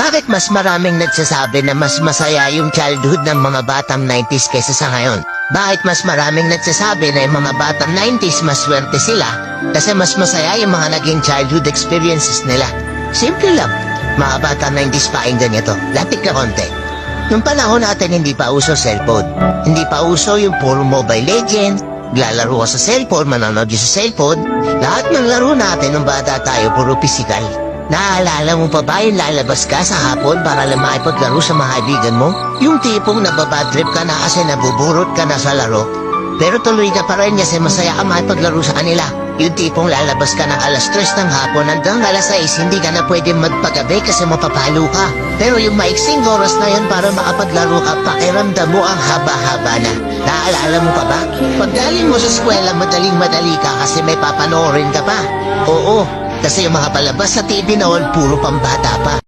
Bakit mas maraming nagsasabi na mas masaya yung childhood ng mga batang 90s kaysa sa ngayon? Bakit mas maraming nagsasabi na yung mga batang 90s mas swerte sila kasi mas masaya yung mga naging childhood experiences nila? Simple lang. Mga batang 90s pakinggan nyo to. Lapit ka konti. Nung panahon natin hindi pa uso cellphone. Hindi pa uso yung puro Mobile Legends, Lalaro ka sa cellphone, manonood ka sa cellphone. Lahat ng laro natin nung bata tayo, puro physical. Naalala mo pa ba yung lalabas ka sa hapon para lang makipaglaro sa mga kaibigan mo? Yung tipong nababadtrip ka na kasi nabuburot ka na sa laro. Pero tuloy ka pa rin kasi masaya ka makipaglaro sa kanila. Yung tipong lalabas ka ng alas 3 ng hapon hanggang alas 6 hindi ka na pwede magpagabi kasi mapapalo ka. Pero yung maiksing oras na yan para makapaglaro ka, pakiramdam mo ang haba-haba na. Naalala mo pa ba? Pag galing mo sa eskwela, madaling-madali ka kasi may papanoorin ka pa. Oo, kasi yung mga palabas sa TV noon, puro pambata pa.